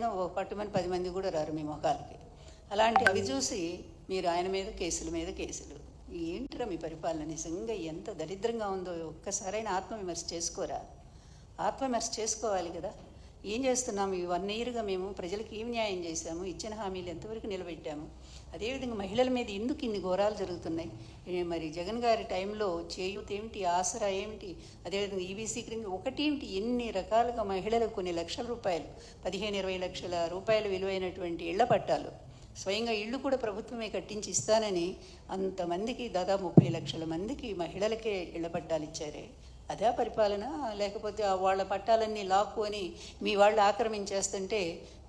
పోయినా ఓ పట్టుమని పది మంది కూడా రారు మీ మొఖాలకి అలాంటి అవి చూసి మీరు ఆయన మీద కేసుల మీద కేసులు. ఏంటిరా మీ పరిపాలన? నిజంగా ఎంత దరిద్రంగా ఉందో ఒక్కసారైనా ఆత్మవిమర్శ చేసుకోరా? ఆత్మవిమర్శ చేసుకోవాలి కదా? ఏం చేస్తున్నాము? ఈ వన్ ఇయర్గా మేము ప్రజలకు ఏం న్యాయం చేశాము? ఇచ్చిన హామీలు ఎంతవరకు నిలబెట్టాము? అదేవిధంగా మహిళల మీద ఎందుకు ఇన్ని ఘోరాలు జరుగుతున్నాయి? మరి జగన్ గారి టైంలో చేయూత ఏమిటి? ఆసరా ఏమిటి? అదేవిధంగా ఈబీసీ క్రింద ఒకటేమిటి ఎన్ని రకాలుగా మహిళలకు కొన్ని లక్షల రూపాయలు పదిహేను ఇరవై లక్షల రూపాయల విలువైనటువంటి ఇళ్ళ పట్టాలు. స్వయంగా ఇళ్ళు కూడా ప్రభుత్వమే కట్టించి ఇస్తానని అంతమందికి దాదాపు ముప్పై లక్షల మందికి మహిళలకే ఇళ్ళ పట్టాలు ఇచ్చారే. అదే పరిపాలన లేకపోతే వాళ్ళ పట్టాలన్నీ లాక్కొని మీ వాళ్ళు ఆక్రమించేస్తుంటే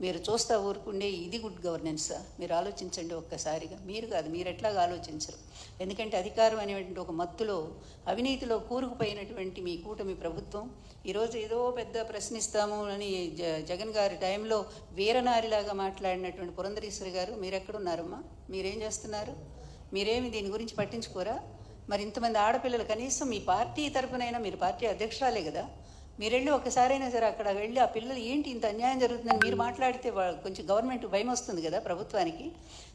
మీరు చూస్తా ఊరుకుండే ఇది గుడ్ గవర్నెన్స్ మీరు ఆలోచించండి ఒక్కసారిగా. మీరు కాదు మీరు ఎట్లాగా ఆలోచించరు? ఎందుకంటే అధికారం అనేటువంటి ఒక మత్తులో అవినీతిలో కూరుకుపోయినటువంటి మీ కూటమి ప్రభుత్వం ఈరోజు ఏదో పెద్ద ప్రశ్నిస్తాము అని జ జగన్ గారి టైంలో వీరనారిలాగా మాట్లాడినటువంటి పురంధరేశ్వరి గారు మీరు ఎక్కడున్నారమ్మా మీరేం చేస్తున్నారు? మీరేమి దీని గురించి పట్టించుకోరా? మరి ఇంతమంది ఆడపిల్లలు కనీసం మీ పార్టీ తరపునైనా మీరు పార్టీ అధ్యక్షురాలే కదా. మీరెళ్ళి ఒకసారైనా సరే అక్కడ వెళ్ళి ఆ పిల్లలు ఏంటి ఇంత అన్యాయం జరుగుతుందని మీరు మాట్లాడితే కొంచెం గవర్నమెంట్ భయం వస్తుంది కదా ప్రభుత్వానికి.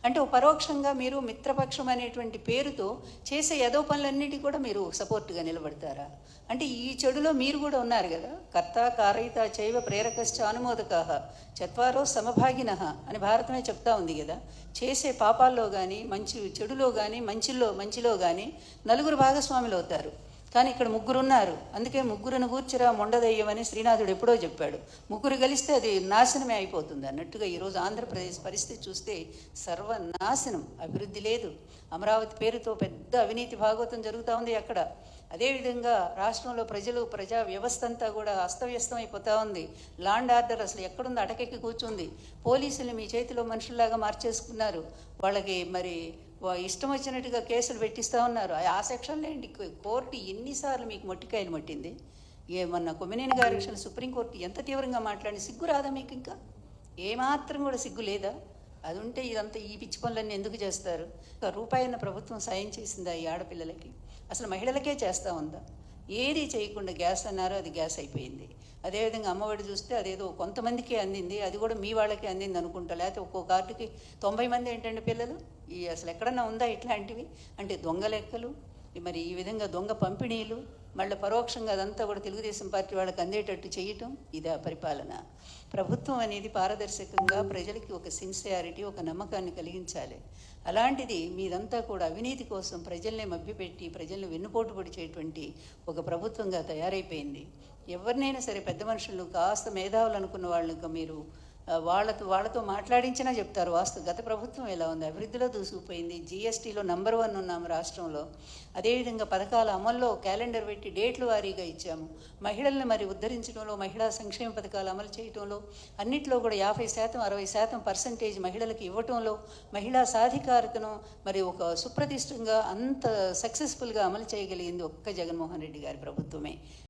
అంటే పరోక్షంగా మీరు మిత్రపక్షం అనేటువంటి పేరుతో చేసే యదో పనులన్నిటి కూడా మీరు సపోర్ట్గా నిలబడతారా? అంటే ఈ చెడులో మీరు కూడా ఉన్నారు కదా. కర్త కారయిత చైవ ప్రేరకశ్చ అనుమోదకాహ చత్వారో సమభాగిన అని భారతమే చెప్తా ఉంది కదా. చేసే పాపాల్లో కానీ మంచి చెడులో కానీ మంచిలో మంచిలో కానీ నలుగురు భాగస్వాములు అవుతారు. కానీ ఇక్కడ ముగ్గురు ఉన్నారు అందుకే ముగ్గురును కూర్చురా మొండదయ్యమని శ్రీనాథుడు ఎప్పుడో చెప్పాడు. ముగ్గురు కలిస్తే అది నాశనమే అయిపోతుంది అన్నట్టుగా ఈరోజు ఆంధ్రప్రదేశ్ పరిస్థితి చూస్తే సర్వనాశనం అభివృద్ధి లేదు. అమరావతి పేరుతో పెద్ద అవినీతి భాగవతం జరుగుతూ ఉంది అక్కడ. అదేవిధంగా రాష్ట్రంలో ప్రజలు ప్రజా వ్యవస్థ అంతా కూడా అస్తవ్యస్తం అయిపోతూ ఉంది. లాండ్ ఆర్డర్ అసలు ఎక్కడుంది అటకెక్కి కూర్చుంది. పోలీసులు మీ చేతిలో మనుషుల్లాగా మార్చేసుకున్నారు. వాళ్ళకి మరి ఇష్టం వచ్చినట్టుగా కేసులు పెట్టిస్తూ ఉన్నారు. ఆ- సెక్షన్లో ఏంటి? కోర్టు ఎన్నిసార్లు మీకు మొట్టికాయలు మట్టింది? ఏమన్నా కొమ్మినేని గారి విషయంలో సుప్రీంకోర్టు ఎంత తీవ్రంగా మాట్లాడి సిగ్గు రాదా మీకు ఇంకా? ఏమాత్రం కూడా సిగ్గు లేదా? అది ఉంటే ఇదంతా ఈ పిచ్చి పనులన్నీ ఎందుకు చేస్తారు? ఒక రూపాయిన ప్రభుత్వం సాయం చేసిందా ఈ ఆడపిల్లలకి? అసలు మహిళలకే చేస్తూ ఉందా? ఏది చేయకుండా గ్యాస్ అన్నారు అది గ్యాస్ అయిపోయింది. అదేవిధంగా అమ్మఒడి చూస్తే అదేదో కొంతమందికి అందింది అది కూడా మీ వాళ్ళకి అందింది అనుకుంటా. లేకపోతే ఒక్కో కార్డుకి తొంభై మంది ఏంటండి పిల్లలు? ఈ అసలు ఎక్కడన్నా ఉందా ఇట్లాంటివి? అంటే దొంగ లెక్కలు మరి ఈ విధంగా దొంగ పంపిణీలు మళ్ళీ పరోక్షంగా అదంతా కూడా తెలుగుదేశం పార్టీ వాళ్ళకి అందేటట్టు చేయటం ఇదా పరిపాలన. ప్రభుత్వం అనేది పారదర్శకంగా ప్రజలకి ఒక సిన్సియారిటీ ఒక నమ్మకాన్ని కలిగించాలి. అలాంటిది మీదంతా కూడా అవినీతి కోసం ప్రజల్ని మభ్యపెట్టి ప్రజల్ని వెన్నుపోటు పొడిచేటువంటి ఒక ప్రభుత్వంగా తయారైపోయింది. ఎవరినైనా సరే పెద్ద మనుషులు కాస్త మేధావులు అనుకున్న వాళ్ళకి మీరు వాళ్ళతో వాళ్ళతో మాట్లాడించినా చెప్తారు. వాస్తు గత ప్రభుత్వం ఎలా ఉంది? అభివృద్ధిలో దూసుకుపోయింది. జీఎస్టీలో నంబర్ వన్ ఉన్నాము రాష్ట్రంలో. అదేవిధంగా పథకాల అమల్లో క్యాలెండర్ పెట్టి డేట్లు వారీగా ఇచ్చాము. మహిళల్ని మరి ఉద్ధరించడంలో మహిళా సంక్షేమ పథకాలు అమలు చేయడంలో అన్నిట్లో కూడా యాభై శాతం అరవై శాతం పర్సంటేజ్ మహిళలకు ఇవ్వటంలో మహిళా సాధికారతను మరి ఒక సుప్రతిష్టంగా అంత సక్సెస్ఫుల్గా అమలు చేయగలిగింది ఒక్క జగన్మోహన్ రెడ్డి గారి ప్రభుత్వమే.